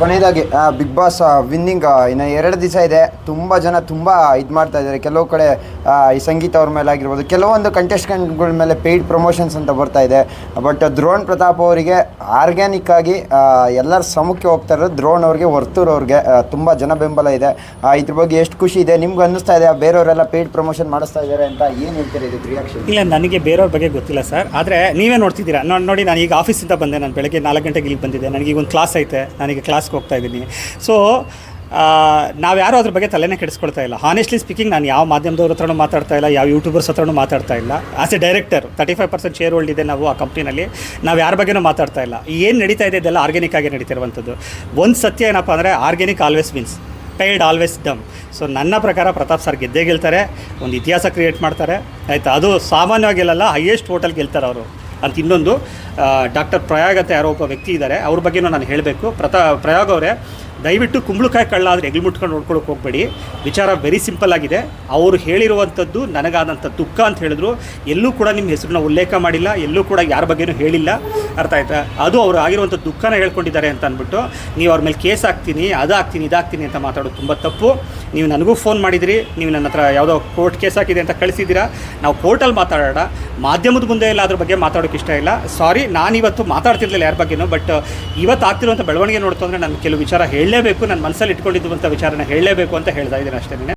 ಕೊನೆಯದಾಗಿ big boss winning ಇನ್ನು ಎರಡು ದಿವಸ ಇದೆ. ತುಂಬ ಜನ ತುಂಬ ಇದು ಮಾಡ್ತಾ ಇದ್ದಾರೆ. ಕೆಲವು ಕಡೆ ಈ ಸಂಗೀತ ಅವ್ರ ಮೇಲೆ ಆಗಿರ್ಬೋದು, ಕೆಲವೊಂದು ಕಂಟೆಸ್ಟೆಂಟ್ಗಳ ಮೇಲೆ ಪೇಯ್ಡ್ ಪ್ರಮೋಷನ್ಸ್ ಅಂತ ಬರ್ತಾ ಇದೆ. ಬಟ್ ದ್ರೋಣ್ ಪ್ರತಾಪ್ ಅವರಿಗೆ ಆರ್ಗ್ಯಾನಿಕ್ ಆಗಿ ಎಲ್ಲರ ಸಮಕ್ಕೆ ಹೋಗ್ತಾ ಇರೋದು ದ್ರೋಣ್ ಅವ್ರಿಗೆ, ವರ್ತೂರ್ ಅವ್ರಿಗೆ ತುಂಬ ಜನ ಬೆಂಬಲ ಇದೆ. ಇದ್ರ ಬಗ್ಗೆ ಎಷ್ಟು ಖುಷಿ ಇದೆ, ನಿಮ್ಗೆ ಅನ್ನಿಸ್ತಾ ಇದೆ ಬೇರೆಯವರೆಲ್ಲ ಪೇಯ್ಡ್ ಪ್ರಮೋಷನ್ ಮಾಡಿಸ್ತಾ ಇದ್ದಾರೆ ಅಂತ ಏನು ಹೇಳ್ತೀರಿ ಇದು ರಿಯಾಕ್ಷನ್ ಇಲ್ಲ, ನನಗೆ ಬೇರೆಯವ್ರ ಬಗ್ಗೆ ಗೊತ್ತಿಲ್ಲ ಸರ್. ಆದರೆ ನೀವೇ ನೋಡ್ತಿದ್ದೀರಾ? ನೋಡಿ ನಾನು ಈಗ ಆಫೀಸಿಂದ ಬಂದೆ. ನಾನು ಬೆಳಗ್ಗೆ ನಾಲ್ಕು ಗಂಟೆಗೆ ಇಲ್ಲಿ ಬಂದಿದ್ದೆ. ನನಗೆ ಒಂದು ಕ್ಲಾಸ್ ಐತೆ. ನಾನೀಗ ಕ್ಲಾಸ್ಗೆ ಹೋಗ್ತಾ ಇದ್ದೀನಿ. ಸೊ ನಾವು ಯಾರೂ ಅದ್ರ ಬಗ್ಗೆ ತಲೆನೇ ಕೆಡಿಸ್ಕೊಳ್ತಾ ಇಲ್ಲ. ಹಾನೆಸ್ಟ್ಲಿ ಸ್ಪೀಕಿಂಗ್ ನಾನು ಯಾವ ಮಾಧ್ಯಮದವ್ರ ಹತ್ರನೂ ಮಾತಾಡ್ತಾ ಇಲ್ಲ, ಯಾವ ಯೂಟ್ಯೂಬರ್ಸ್ ಹತ್ರನೂ ಮಾತಾಡ್ತಾ ಇಲ್ಲ. As a director thirty five percent share hold ಇದೆ ನಾವು ಆ ಕಂಪ್ನಿನಲ್ಲಿ ನಾವು ಯಾರ ಬಗ್ಗೆನೂ ಮಾತಾಡ್ತಾ ಇಲ್ಲ. ಏನು ನಡೀತಾ ಇದೆ ಇದೆಲ್ಲ ಆರ್ಗ್ಯಾನಿಕ್ ಆಗಿ ನಡೀತಿರುವಂಥದ್ದು. ಒಂದು ಸತ್ಯ ಏನಪ್ಪ ಅಂದರೆ organic always means paid always dumb so ನನ್ನ ಪ್ರಕಾರ ಪ್ರತಾಪ್ ಸರ್ ಗೆದ್ದೇ ಗೆಲ್ತಾರೆ, ಒಂದು ಇತಿಹಾಸ ಕ್ರಿಯೇಟ್ ಮಾಡ್ತಾರೆ. ಆಯಿತಾ? ಅದು ಸಾಮಾನ್ಯವಾಗಿ ಗೆಲ್ಲಲ್ಲ ಹೈಯೆಸ್ಟ್ ಹೋಟೆಲ್ ಗೆಲ್ತಾರೆ ಅವರು. ಅಂತ ಇನ್ನೊಂದು ಡಾಕ್ಟರ್ ಪ್ರಯಾಗ್ ಅಂತ ಯಾರೋ ಒಬ್ಬ ವ್ಯಕ್ತಿ ಇದ್ದಾರೆ. ಅವ್ರ ಬಗ್ಗೆನೂ ನಾನು ಹೇಳಬೇಕು. ಪ್ರತಾ, ಪ್ರಯಾಗ್ ಅವರೇ ದಯವಿಟ್ಟು ಕುಂಬಳಕಾಯಿ ಕಳ್ಳ ಆದರೆ ಎಗ್ಲು ಮುಟ್ಕೊಂಡು ನೋಡ್ಕೊಳಕ್ಕೆ ಹೋಗಬೇಡಿ. ವಿಚಾರ ವೆರಿ ಸಿಂಪಲ್ ಆಗಿದೆ. ಅವರು ಹೇಳಿರುವಂಥದ್ದು ನನಗಾದಂಥ ದುಃಖ ಅಂತ ಹೇಳಿದ್ರು. ಎಲ್ಲೂ ಕೂಡ ನಿಮ್ಮ ಹೆಸರನ್ನ ಉಲ್ಲೇಖ ಮಾಡಿಲ್ಲ, ಎಲ್ಲೂ ಕೂಡ ಯಾರ ಬಗ್ಗೆನೂ ಹೇಳಿಲ್ಲ. ಅರ್ಥ ಆಯ್ತಾ? ಅದು ಅವರು ಆಗಿರುವಂಥ ದುಃಖನ ಹೇಳ್ಕೊಂಡಿದ್ದಾರೆ ಅಂತ ಅಂದ್ಬಿಟ್ಟು, ನೀವು ಅವ್ರ ಮೇಲೆ ಕೇಸ್ ಹಾಕ್ತೀನಿ, ಅದು ಹಾಕ್ತೀನಿ ಇದಾಗ್ತೀನಿ ಅಂತ ಮಾತಾಡೋದು ತುಂಬ ತಪ್ಪು. ನೀವು ನನಗೂ ಫೋನ್ ಮಾಡಿದಿರಿ, ನೀವು ನನ್ನ ಹತ್ರ ಯಾವುದೋ ಕೋರ್ಟ್ ಕೇಸ್ ಹಾಕಿದೆ ಅಂತ ಕಳಿಸಿದ್ದೀರಾ? ನಾವು ಕೋರ್ಟಲ್ಲಿ ಮಾತಾಡೋಣ. ಮಾಧ್ಯಮದ ಮುಂದೆ ಎಲ್ಲ ಅದ್ರ ಬಗ್ಗೆ ಮಾತಾಡೋಕ್ಕೆ ಇಷ್ಟ ಇಲ್ಲ. ಸಾರಿ ನಾನು ಇವತ್ತು ಮಾತಾಡ್ತಿರ್ಲಿಲ್ಲ ಯಾರ ಬಗ್ಗೆನೂ ಬಟ್ ಇವತ್ತು ಆಗ್ತಿರುವಂಥ ಬೆಳವಣಿಗೆ ನೋಡ್ತು ಅಂದರೆ ನಾನು ಕೆಲವು ವಿಚಾರ ಹೇಳಲೇಬೇಕು ನನ್ನ ಮನಸ್ಸಲ್ಲಿ ಇಟ್ಕೊಂಡಿದ್ದುವಂಥ ವಿಚಾರನ ಹೇಳಲೇಬೇಕು ಅಂತ ಹೇಳ್ತಾ ಇದ್ದೀನಿ ಅಷ್ಟೇ